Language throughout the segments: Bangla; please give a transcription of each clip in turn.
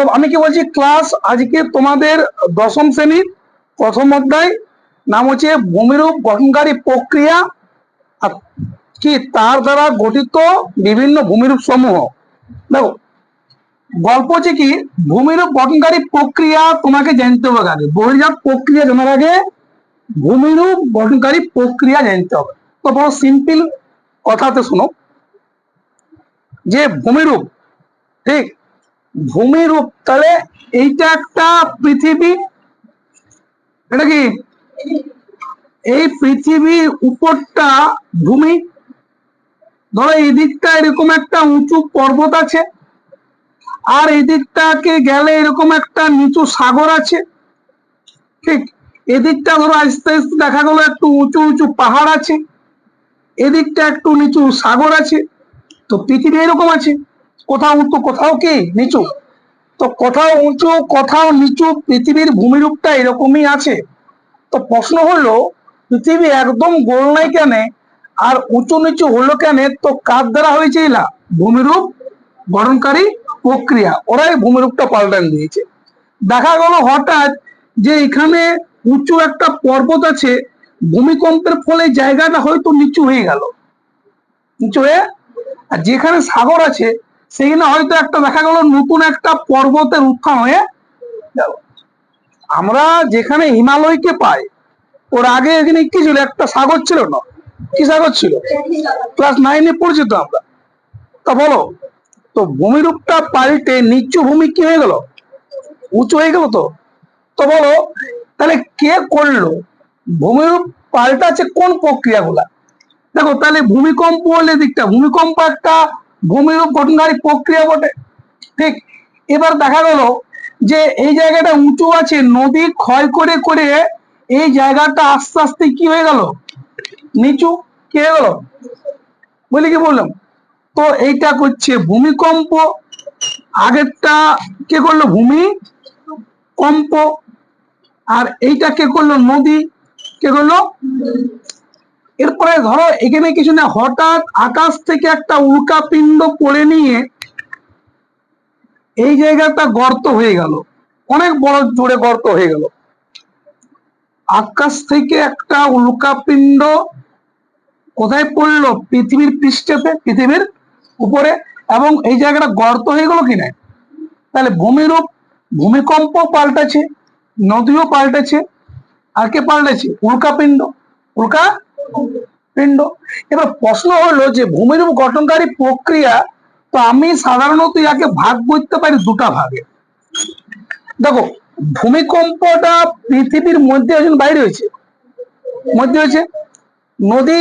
তো আমি কি বলছি ক্লাস আজকে তোমাদের দশম শ্রেণির প্রথম অধ্যায়, নাম হচ্ছে ভূমিরূপ গঠনকারী প্রক্রিয়া কি তার দ্বারা গঠিত বিভিন্ন ভূমিরূপ সমূহ। দেখো, গল্প হচ্ছে কি, ভূমিরূপ গঠনকারী প্রক্রিয়া তোমাকে জানতে হবে আগে। বহির্জাত প্রক্রিয়া জানার আগে ভূমিরূপ গঠনকারী প্রক্রিয়া জানতে হবে। তো বড় সিম্পল কথাতে শোনো, যে ভূমিরূপ, ঠিক? ভূমিরূপ তাহলে এইটা একটা পৃথিবী। এটা কি? এই পৃথিবীর উপরটা ভূমি। ধরো এই দিকটা এরকম একটা উঁচু পর্বত আছে, আর এই দিকটাকে গেলে এরকম একটা নিচু সাগর আছে। ঠিক এদিকটা ধরো আস্তে আস্তে দেখা গেলো একটু উঁচু উঁচু পাহাড় আছে, এদিকটা একটু নিচু সাগর আছে। তো পৃথিবী এরকম আছে। কোথাও উঁচু, কোথাও কি নিচু? তো কোথাও উঁচু, কোথাও নিচু পৃথিবীর ভূমিরূপটা এরকমই আছে। তো প্রশ্ন হলো, পৃথিবী একদম গোল নাই কেন? আর উঁচু নিচু হলো কেন? তো কার দ্বারা হয়েছে এলা? ভূমিরূপ গঠনকারী প্রক্রিয়া। ওরাই ভূমিরূপটা পাল্টান দিয়েছে। দেখা গেল হঠাৎ যে এখানে উঁচু একটা পর্বত আছে, ভূমিকম্পের ফলে জায়গাটা হয়তো নিচু হয়ে গেল। নিচু হয়ে আর যেখানে সাগর আছে সেখানে হয়তো একটা দেখা গেল নতুন একটা পর্বতের উত্থান হয়ে গেল। আমরা যেখানে হিমালয়কে পাই, ওর আগে এখানে কি ছিল? একটা সাগর ছিল না। কি সাগর ছিল? ক্লাস নাইনে পড়ছি তো আমরা। তা বলো, তো ভূমিরূপটা পাল্টে নিচু ভূমি কি হয়ে গেল? উঁচু হয়ে গেল তো? তো বলো, তাহলে কে করল? ভূমিরূপ পাল্টাচ্ছে কোন প্রক্রিয়াগুলা? দেখো, তাহলে ভূমিকম্প হলে দিকটা, ভূমিকম্প একটা ভূমিরূপ গঠনকারী প্রক্রিয়া বটে। ঠিক, এবার দেখা গেল যে এই জায়গাটা উঁচু আছে, নদী ক্ষয় করে করে এই জায়গাটা আস্তে আস্তে কি হয়ে গেল? নিচু কি হয়ে গেল? বলি কি বললাম? তো এইটা করছে ভূমিকম্প। আগেরটা কে করল? ভূমি কম্প আর এইটা কে করল? নদী। কে করল? এরপরে ধরো, এখানে কিছু না, হঠাৎ আকাশ থেকে একটা উল্কা পিণ্ড পড়ে নিয়ে এই জায়গাটা গর্ত হয়ে গেল। অনেক বড় জোরে গর্ত হয়ে গেল। আকাশ থেকে একটা উল্কা পিণ্ড কোথায় পড়ল? পৃথিবীর পৃষ্ঠেতে, পৃথিবীর উপরে। এবং এই জায়গাটা গর্ত হয়ে গেল কিনা তাহলে ভূমিরূপ, ভূমিকম্প পাল্টাছে, নদীও পাল্টেছে, আর কে পাল্টেছে? উল্কা পিণ্ড। উল্কা পিণ্ড। এবার প্রশ্ন হলো যে ভূমিরূপ গঠনকারী প্রক্রিয়া, তো আমি সাধারণত ইয়াকে ভাগ করতে পারি দুটা ভাগে। দেখো, ভূমিকম্পটা পৃথিবীর মধ্যে একজন বাইরে হয়েছে। মধ্যে হয়েছে, নদী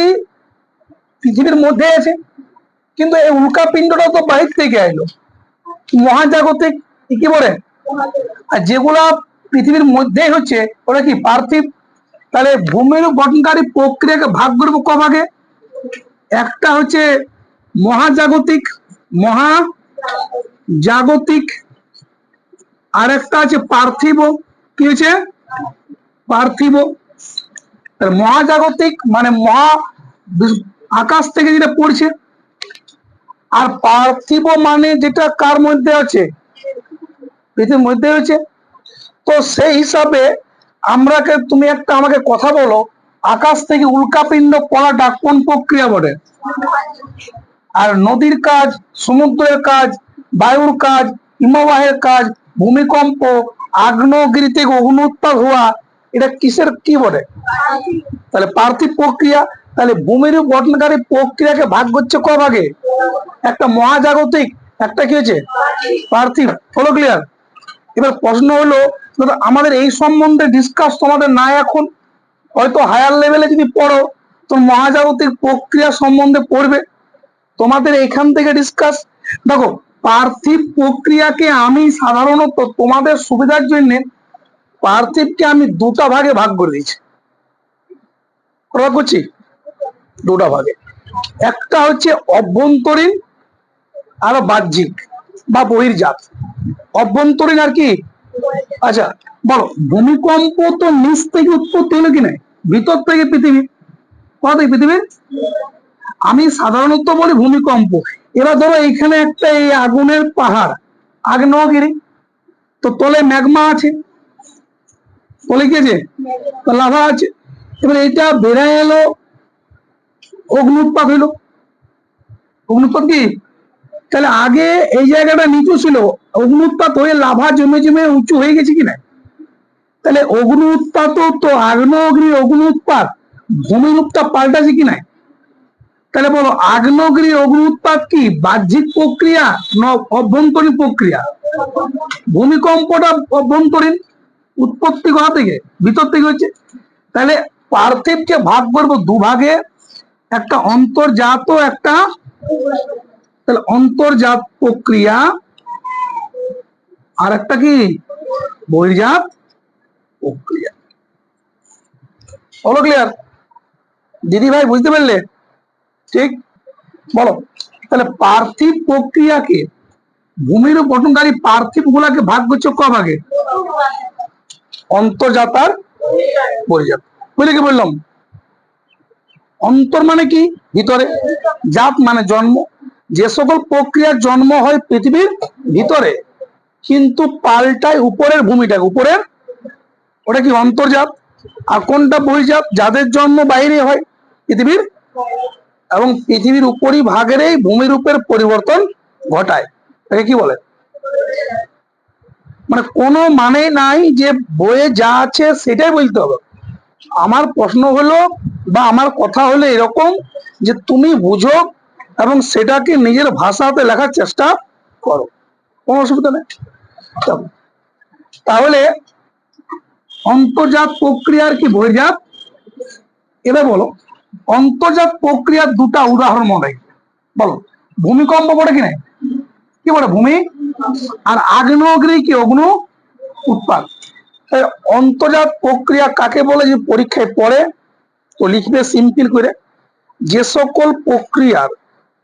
পৃথিবীর মধ্যে আছে, কিন্তু এই উল্কা পিণ্ডটা তো বাহির থেকে আইলো মহাজাগতিক, কি বলে? আর যেগুলা পৃথিবীর মধ্যেই হচ্ছে ওটা কি পার্থিব? তাহলে ভূমির গঠনকারী প্রক্রিয়াকে ভাগ করব ক ভাগে? একটা হচ্ছে মহাজাগতিক, মহা জাগতিক আর একটা আছে পার্থিব। কি হচ্ছে? পার্থিব। মহাজাগতিক মানে মহা আকাশ থেকে যেটা পড়ছে, আর পার্থিব মানে যেটা কার মধ্যে আছে? পৃথিবীর মধ্যে হচ্ছে। তো সেই হিসাবে আমরাকে তুমি একটা আমাকে কথা বলো, আকাশ থেকে উল্কাপিণ্ড পড়াটা কোন প্রক্রিয়া বটে? আর নদীর কাজ, সমুদ্রের কাজ, বায়ুর কাজ, হিমবাহের কাজ, ভূমিকম্প আগ্নেয়গিরি থেকে অগ্নুৎপাত হওয়া, এটা কিসের কি বটে? তাহলে পার্থিব প্রক্রিয়া, তাহলে ভূমির গঠনকারী প্রক্রিয়াকে ভাগ করছে ক ভাগে? একটা মহাজাগতিক, একটা কি হয়েছে? পার্থিব, হলো ক্লিয়ার এবার প্রশ্ন হলো আমাদের এই সম্বন্ধে ডিসকাস তোমাদের না এখন। হয়তো হায়ার লেভেলে যদি পড়ো, তো মহাজাগতিক প্রক্রিয়া সম্বন্ধে পড়বে। তোমাদের এখান থেকে ডিসকাস দেখো, পার্থিব প্রক্রিয়াকে আমি সাধারণত তোমাদের সুবিধার জন্য পার্থিবকে আমি দুটা ভাগে ভাগ করে দিয়েছি। করা করছি? দুটা ভাগে। একটা হচ্ছে অভ্যন্তরীণ আর বাহ্যিক বা বহির্জাত। অভ্যন্তরীণ আর কি? আচ্ছা বলো, ভূমিকম্প তো নিচ থেকে উৎপত্তি হলো কি না ভিতর থেকে পৃথিবী। কোথা থেকে পৃথিবীর আমি সাধারণত বলি ভূমিকম্প। এবার ধরো এখানে একটা এই আগুনের পাহাড়, আগ্নেয়গিরি। তো তলে ম্যাগমা আছে। তলে কি আছে? লাভা আছে। এবার এটা বেড়ে এলো, অগ্নুৎপাত হইল অগ্নুৎপাত কি? তাহলে আগে এই জায়গাটা নিচু ছিল অগ্নুৎপাত হয়ে লাভা জমে জমে উঁচু হয়ে গেছে কি না? তাহলে অগ্নি উৎপাত তো আগ্নেয়গিরি অগ্নি উৎপাত ভূমির উত্তাপ পাল্টাছে কি নাই তাহলে বলো, আগ্নেয়গিরি অগ্নি উৎপাত কি? বাহ্যিক প্রক্রিয়া না অভ্যন্তরীণ প্রক্রিয়া? ভূমিকম্পটা অভ্যন্তরীণ, উৎপত্তি কোথা থেকে? ভিতর থেকে হচ্ছে। তাহলে পার্থিবকে ভাগ করব দুভাগে একটা অন্তর্জাত একটা তাহলে অন্তর্জাত প্রক্রিয়া আর একটা কি? বহির্জাত প্রক্রিয়া। হলো ক্লিয়ার দিদি ভাই বুঝতে পারলে? ঠিক? বলো। তাহলে পার্থিব প্রক্রিয়াকে, ভূমির গঠনকারী পার্থিব গুলাকে ভাগ করছে ক ভাগে? অন্তর্জাত আর বহির্জাত। বুঝলে কি বললাম? অন্তর মানে কি? ভিতরে। জাত মানে জন্ম। যে সকল প্রক্রিয়ার জন্ম হয় পৃথিবীর ভিতরে, কিন্তু পাল্টায় উপরের ভূমিটাকে, উপরের ওটা কি অন্তর্জাত আর কোনটা বহির্জাত যাদের জন্ম বাইরে হয় পৃথিবীর, এবং পৃথিবীর উপরই ভাগেরই ভূমিরূপের পরিবর্তন ঘটায়। তাকে কি বলে? মানে কোনো মানে নাই যে বইয়ে যা আছে সেটাই বলতে হবে। আমার প্রশ্ন হলো বা আমার কথা হলো এরকম যে তুমি বুঝো এবং সেটাকে নিজের ভাষাতে লেখার চেষ্টা করো। কোনো অসুবিধা নেই। তাহলে অন্তর্জাত প্রক্রিয়ার কি বহির্জাত? এবার বলো, অন্তর্জাত প্রক্রিয়ার দুটা উদাহরণ মনে বলো, ভূমিকম্প পড়ে কি নাই কি বলে ভূমি। আর আগ্নেয়গিরি কি? অগ্ন উৎপাদ অন্তর্জাত প্রক্রিয়া কাকে বলে? যে পরীক্ষায় পড়ে। তো লিখবে সিম্পল করে, যে সকল প্রক্রিয়ার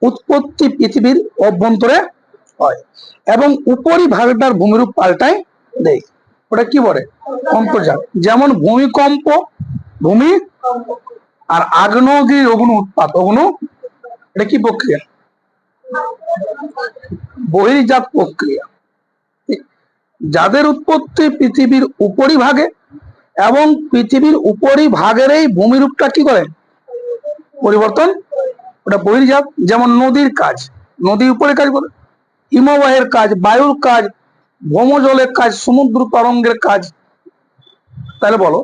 উৎপত্তি পৃথিবীর অভ্যন্তরে হয় এবং উপরি ভাগটার ভূমিরূপ পাল্টায় দেয়। ওটা কি বলে? অন্তর্জাত যেমন ভূমিকম্প, ভূমি আর আগ্নেয়গিরি অগ্নু উৎপাত। অগ্নু, এটা কি প্রক্রিয়া? বহির্জাত প্রক্রিয়া? যাদের উৎপত্তি পৃথিবীর উপরি ভাগে এবং পৃথিবীর উপরি ভাগের এই ভূমিরূপটা কি করে? পরিবর্তন ওটা বহির্জাত যেমন নদীর কাজ, নদীর উপরে কাজ করে। হিমবাহের কাজ, বায়ুর কাজ, ভৌমজলের কাজ, সমুদ্র তরঙ্গের কাজ। তাহলে বলো,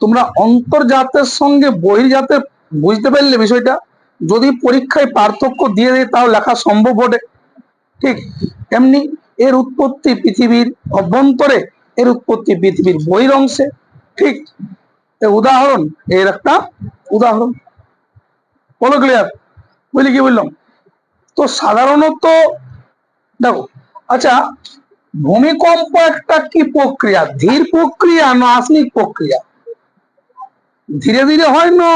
তোমরা অন্তর্জাতের সঙ্গে বহির্জাতের বুঝতে পারলে বিষয়টা, যদি পরীক্ষায় পার্থক্য দিয়ে দেয়, তাও লেখা সম্ভব বটে। ঠিক এমনি এর উৎপত্তি পৃথিবীর অভ্যন্তরে, এর উৎপত্তি পৃথিবীর বহির অংশে ঠিক উদাহরণ, এর একটা উদাহরণ। বলো ক্লিয়ার বুঝলি কি বললাম? তো সাধারণত, দেখো আচ্ছা ভূমিকম্প একটা কি প্রক্রিয়া? ধীর প্রক্রিয়া না আসনিক প্রক্রিয়া? ধীরে ধীরে হয় না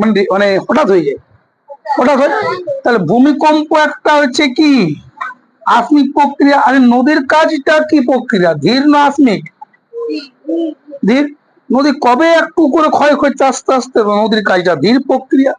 মানে মানে হঠাৎ হয়ে যায়? হঠাৎ হয়? তাহলে ভূমিকম্প একটা হচ্ছে কি? আসনিক প্রক্রিয়া। আর নদীর কাজটা কি প্রক্রিয়া? ধীর না আসনিক? ধীর। নদী কবে একটু করে ক্ষয় করছে আস্তে আস্তে? নদীর কাজটা ধীর প্রক্রিয়া।